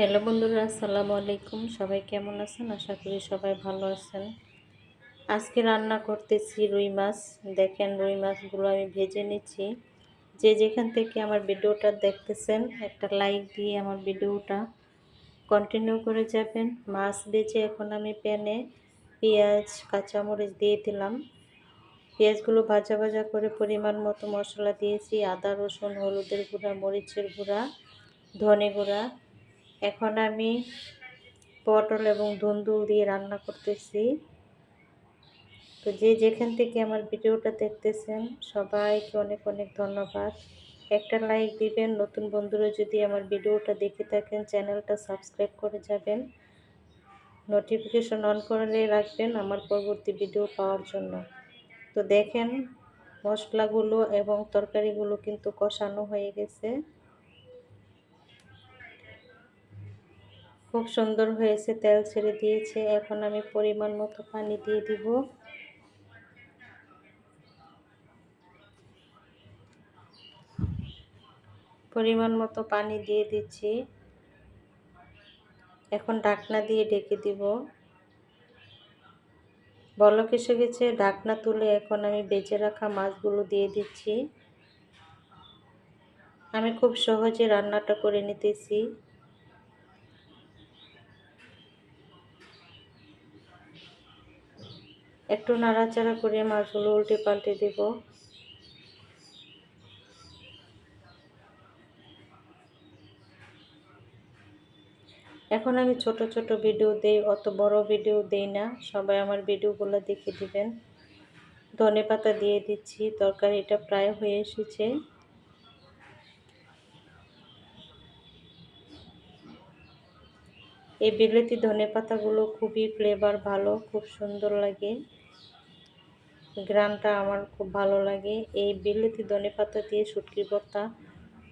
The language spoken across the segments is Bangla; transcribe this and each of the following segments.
হ্যালো বন্ধুরা, আসসালামু আলাইকুম। সবাই কেমন আছেন? আশা করি সবাই ভালো আছেন। আজকে রান্না করতেছি রুই মাছ। দেখেন রুই মাছগুলো আমি ভেজে নিচ্ছি। যে যেখান থেকে আমার ভিডিওটা দেখতেছেন, একটা লাইক দিয়ে আমার ভিডিওটা কন্টিনিউ করে যাবেন। মাছ ভেজে এখন আমি প্যানে পেঁয়াজ, কাঁচামরিচ দিয়ে দিলাম। পেঁয়াজগুলো ভাজা ভাজা করে পরিমাণ মতো মশলা দিয়েছি। আদা, রসুন, হলুদের গুঁড়া, মরিচের গুঁড়া, ধনে গুঁড়া। এখন আমি পটল এবং ধুন্দুল দিয়ে রান্না করতেছি। তো যে যেখান থেকে আমার ভিডিওটা দেখতেছেন, সবাইকে অনেক অনেক ধন্যবাদ। একটা লাইক দিবেন, নতুন বন্ধুরা যদি আমার ভিডিওটা দেখে থাকেন, চ্যানেলটা সাবস্ক্রাইব করে যাবেন। নোটিফিকেশন অন করে রাখবেন আমার পরবর্তী ভিডিও পাওয়ার জন্য। তো দেখেন, মশলাগুলো এবং তরকারিগুলো কিন্তু কষানো হয়ে গেছে। খুব সুন্দর হয়েছে, তেল ছেড়ে দিয়েছে। এখন আমি পরিমাণ মতো পানি দিয়ে দিব। পরিমাণ মতো পানি দিয়ে দিচ্ছি। এখন ঢাকনা দিয়ে ঢেকে দিব। বলক এসে গেছে, ঢাকনা তুলে এখন আমি বেজে রাখা মাছগুলো দিয়ে দিচ্ছি। আমি খুব সহজে রান্নাটা করে নিতেছি। একটু নাড়াচাড়া করে মাছগুলো উল্টে পাল্টে দেব। এখন আমি ছোট ছোট ভিডিও দেই, অত বড় ভিডিও দেই না। সবাই আমার ভিডিওগুলো দেখে দিবেন। ধনে পাতা দিয়ে দিচ্ছি, তরকারিটা প্রায় হয়ে এসেছে। এই বিলেতি ধনে পাতাগুলো খুবই ফ্লেভার ভালো, খুব সুন্দর লাগে। গ্রানটা আমার খুব ভালো লাগে। এই বিলেতি ধনে পাতা দিয়ে শুটকি ভর্তা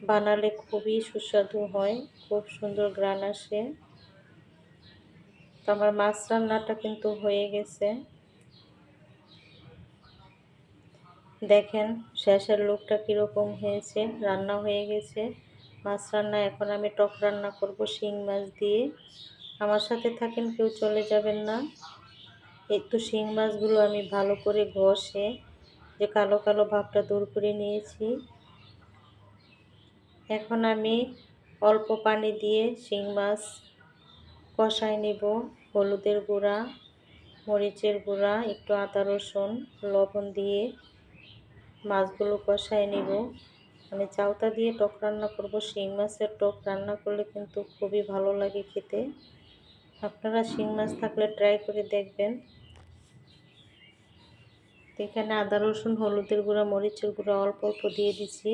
বানালে খুবই সুস্বাদু হয়, খুব সুন্দর গ্রান আসে। তো আমার মাছ রান্নাটা কিন্তু হয়ে গেছে। দেখেন, শেষের লোকটা কীরকম হয়েছে, রান্না হয়ে গেছে। মাছ রান্না, এখন আমি টক রান্না করব, শিং মাছ দিয়ে। আমার সাথে থাকেন, কেউ চলে যাবেন না। একটু শিং মাছগুলো আমি ভালো করে ঘষে যে কালো কালো ভাবটা দূর করে নিয়েছি। এখন আমি অল্প পানি দিয়ে শিং মাছ কষাই নেব, হলুদের গুঁড়া, মরিচের গুঁড়া, একটু আদা, রসুন, লবণ দিয়ে মাছগুলো কষাই নেব। আমি চাউতা দিয়ে টক রান্না করব, শিং মাছের টক রান্না করলে কিন্তু খুবই ভালো লাগে খেতে। আপনারা শিং মাছ থাকলে ট্রাই করে দেখবেন। এখানে আদা, রসুন, হলুদের গুঁড়া, মরিচের গুঁড়া অল্প অল্প দিয়ে দিচ্ছি।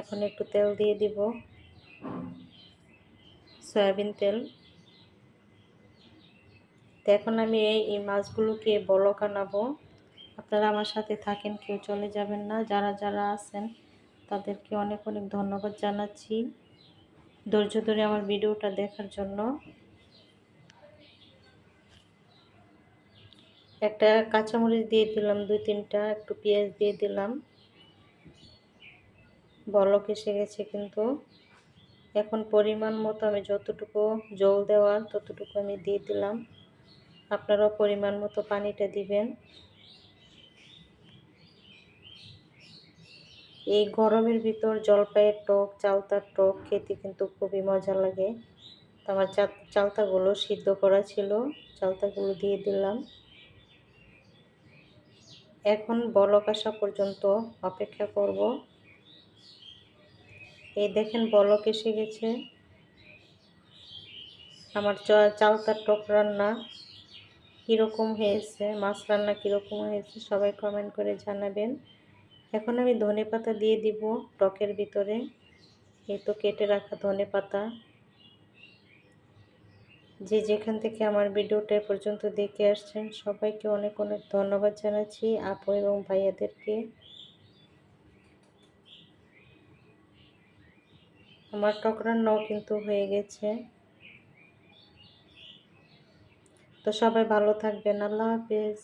এখন একটু তেল দিয়ে দিব। সয়াবিন তেল। এখন আমি এই মাছগুলোকে বলক আনাবো। আপনারা আমার সাথে থাকেন, কেউ চলে যাবেন না। যারা যারা আছেন, তাদেরকে অনেক অনেক ধন্যবাদ জানাচ্ছি। ধৈর্য ধরে আমার ভিডিওটা দেখার জন্য। একটা কাঁচামরিচ দিয়ে দিলাম, দুই তিনটা, একটু পেঁয়াজ দিয়ে দিলাম। বলক এসে গেছে কিন্তু। এখন পরিমাণ মতো আমি যতটুকু জল দেওয়ার ততটুকু আমি দিয়ে দিলাম। আপনারাও পরিমাণ মতো পানিটা দিবেন। এই গরমের ভিতর জলপাইয়ের টক, চালতার টক খেতে কিন্তু খুবই মজা লাগে। আমার চালতাগুলো সিদ্ধ করা ছিল, চালতাগুলো দিয়ে দিলাম। এখন বলক আসা পর্যন্ত অপেক্ষা করব। এই দেখেন বলক এসে গেছে। আমার চালতার টক রান্না কীরকম হয়েছে, মাছ রান্না কীরকম হয়েছে, সবাই কমেন্ট করে জানাবেন। এখন আমি ধনে পাতা দিয়ে দিব টকের ভিতরে। এই তো কেটে রাখা ধনে পাতা যে যেখান থেকে আমার ভিডিওটা পর্যন্ত দেখে আসছেন, সবাইকে অনেক অনেক ধন্যবাদ জানাচ্ছি আপু এবং ভাইয়াদেরকে। আমার টকরা ন কিন্তু হয়ে গেছে। তো সবাই ভালো থাকবেন। আল্লাহ হাফেজ।